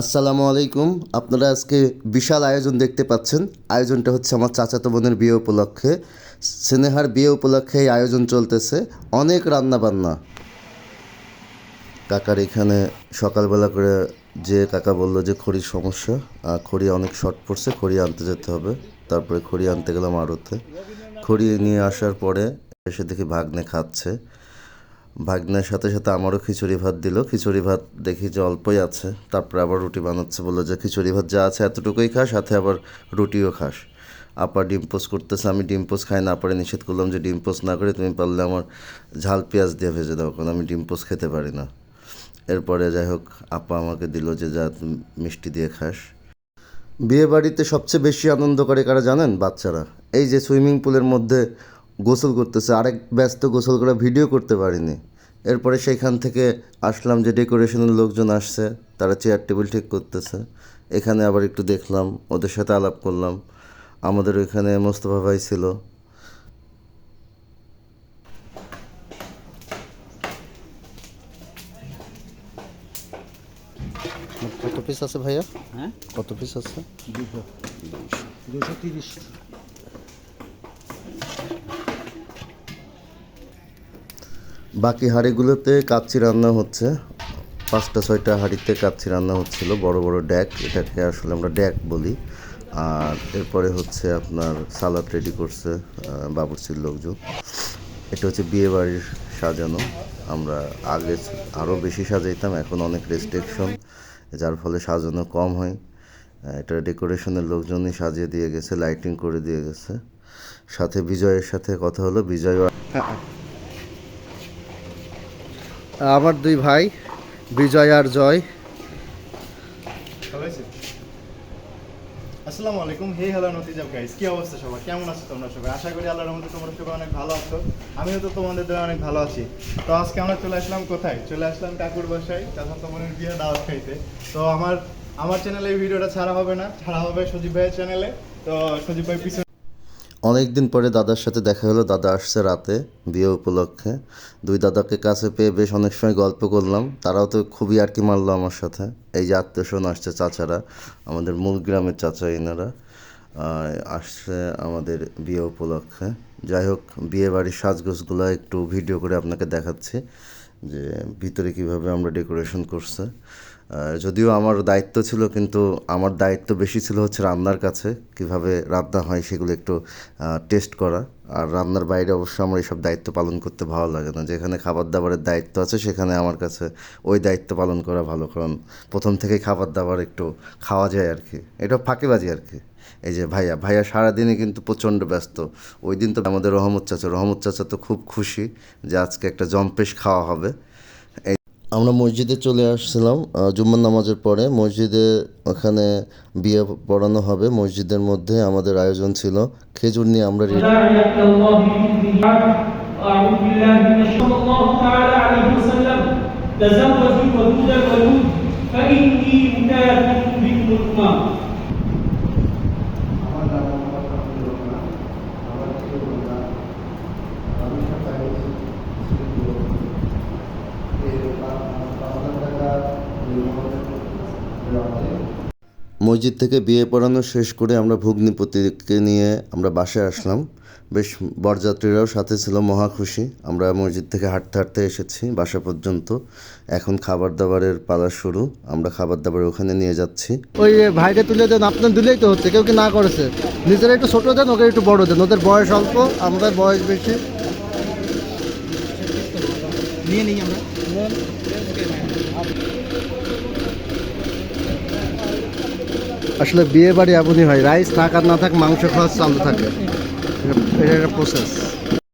আসসালামু আলাইকুম। আপনারা আজকে বিশাল আয়োজন দেখতে পাচ্ছেন। আয়োজনটা হচ্ছে আমার চাচাতো বোনের বিয়ে উপলক্ষে। স্নেহার বিয়ে উপলক্ষে এই আয়োজন চলতেছে। অনেক রান্না বান্না কাকার এখানে সকালবেলা করে যে কাকা বলল যে খড়ির সমস্যা, আর খড়ি অনেক শর্ট পড়ছে, খড়ি আনতে যেতে হবে। তারপরে খড়ি আনতে গেলাম আড়তে। খড়ি নিয়ে আসার পরে এসে দেখি ভাগ্নে খাচ্ছে। ভাগ্নের সাথে সাথে আমারও খিচুড়ি ভাত দিল। খিচুড়ি ভাত দেখি যে অল্পই আছে, তারপরে আবার রুটি বানাচ্ছে বলল যে খিচুড়ি ভাত যা আছে এতটুকুই খা, সাথে আবার রুটিও খাস। আপা ডিম পোস্ট করতেছে, আমি ডিম পোস্ট খাই না পরে নিষেধ করলাম যে ডিম পোস্ট না করে তুমি পারলে আমার ঝাল পেঁয়াজ দিয়ে ভেজে দাও, কারণ আমি ডিম পোস্ট খেতে পারি না। এরপরে যাই হোক, আপা আমাকে দিল যে যা মিষ্টি দিয়ে খাস। বিয়ে বাড়িতে সবচেয়ে বেশি আনন্দ করে কারা জানেন? বাচ্চারা। এই যে সুইমিং পুলের মধ্যে গোসল করতেছে, আরেক ব্যস্ত গোসল করে ভিডিও করতে পারিনি। এরপরে সেইখান থেকে আসলাম যে ডেকোরেশনের লোকজন আসছে তারা চেয়ার টেবিল ঠিক করতেছে। এখানে আবার একটু দেখলাম ওদের সাথে আলাপ করলাম। আমাদের ওইখানে মোস্তফা ভাই ছিল। কত পিস আছে ভাইয়া? হ্যাঁ? কত পিস আছে? দুশো দুশো তিরিশ। বাকি হাঁড়িগুলোতে কাচ্চি রান্না হচ্ছে। পাঁচটা, ছয়টা হাঁড়িতে কাচ্চি রান্না হচ্ছিল, বড় বড় ড্যাক এটাকে আসলে আমরা ড্যাক বলি। আর এরপরে হচ্ছে আপনার সালাদ রেডি করছে বাবুর্চির লোকজন। এটা হচ্ছে বিয়ে বাড়ির সাজানো। আমরা আগে আরও বেশি সাজাইতাম, এখন অনেক রেস্ট্রিকশন যার ফলে সাজানো কম হয়। এটা ডেকোরেশনের লোকজনই সাজিয়ে দিয়ে গেছে লাইটিং করে দিয়ে গেছে। সাথে বিজয়ের সাথে কথা হলো, বিজয় আমার দুই ভাই, বিজয় আর জয়। আসসালামু আলাইকুম। হে, হ্যালো নতিজাব গাইস কি অবস্থা সবার? কেমন আছো তোমরা সবাই? আশা করি আল্লাহর রহমতে তোমরা সবাই অনেক ভালো আছো। আমিও তো তোমাদের দ্বারা অনেক ভালো আছি। তো আজকে আমরা চলে আসলাম কোথায়? চলে আসলাম কাকুর বাসায়, চাচা তোমাদের বিয়ে দাওয়াত খাইতে। তো আমার আমার চ্যানেলে এই ভিডিওটা ছাড়া হবে না। ছাড়া হবে সজীব ভাইয়ের চ্যানেলে তো সজীব ভাই পিছনে অনেক দিন পরে দাদার সাথে দেখা হলো। দাদা আসছে রাতে বিয়ে উপলক্ষে। দুই দাদাকে কাছে পেয়ে বেশ অনেক সময় গল্প করলাম। তারাও তো খুবই আর কি মারলো আমার সাথে। এই যে আত্মীয়স্বজন আসছে, চাচারা, আমাদের মূল গ্রামের চাচা এনারা আসছে আমাদের বিয়ে উপলক্ষে। যাই হোক, বিয়ে বাড়ির সাজগোজগুলো একটু ভিডিও করে আপনাকে দেখাচ্ছি যে ভিতরে কীভাবে আমরা ডেকোরেশন করছে। যদিও আমার দায়িত্ব ছিল, কিন্তু আমার দায়িত্ব বেশি ছিল হচ্ছে রান্নার কাছে, কীভাবে রান্না হয় সেগুলো একটু টেস্ট করা। আর রান্নার বাইরে অবশ্য আমার এইসব দায়িত্ব পালন করতে ভালো লাগে না। যেখানে খাবার দাবারের দায়িত্ব আছে, সেখানে আমার কাছে ওই দায়িত্ব পালন করা ভালো। কারণ প্রথম থেকেই খাবার দাবার একটু খাওয়া যায় আর কি। এটা ফাঁকিবাজি আর কি। এই যে ভাইয়া ভাইয়া সারাদিনই কিন্তু প্রচণ্ড ব্যস্ত। ওই দিন তো আমাদের রহমত চাচা রহমত চাচা তো খুব খুশি যে আজকে একটা জম্পেশ খাওয়া হবে। আমরা মসজিদে চলে আসছিলাম জুম্মান নামাজের পরে। মসজিদে ওখানে বিয়ে পড়ানো হবে। মসজিদের মধ্যে আমাদের আয়োজন ছিল খেজুর নিয়ে। আমরা রেডি। মসজিদ থেকে বিয়ে পড়ানো শেষ করে আমরা ভগ্নিপতিকে নিয়ে আমরা বাসায় আসলাম। বেশ বরযাত্রীরাও সাথে ছিল মহা খুশি। আমরা মসজিদ থেকে হাঁটতে হাঁটতে এসেছি বাসা পর্যন্ত। এখন খাবার দাবারের পালা শুরু। আমরা খাবার দাবার ওখানে নিয়ে যাচ্ছি। ওই ভাইকে তুলে দেন আপনার দিলেই তো হচ্ছে কেউ কি না করেছে। নিজেরা একটু ছোট দেন ওকে একটু বড় দেন। ওদের বয়স অল্প আমরা বয়স বেশি। নিয়ে নিই আমরা। আসলে বিয়ে বাড়ি এমনই হয়, রাইস থাক আর না থাক, মাংস খাওয়া চালু থাকে। এটা- একটা প্রসেস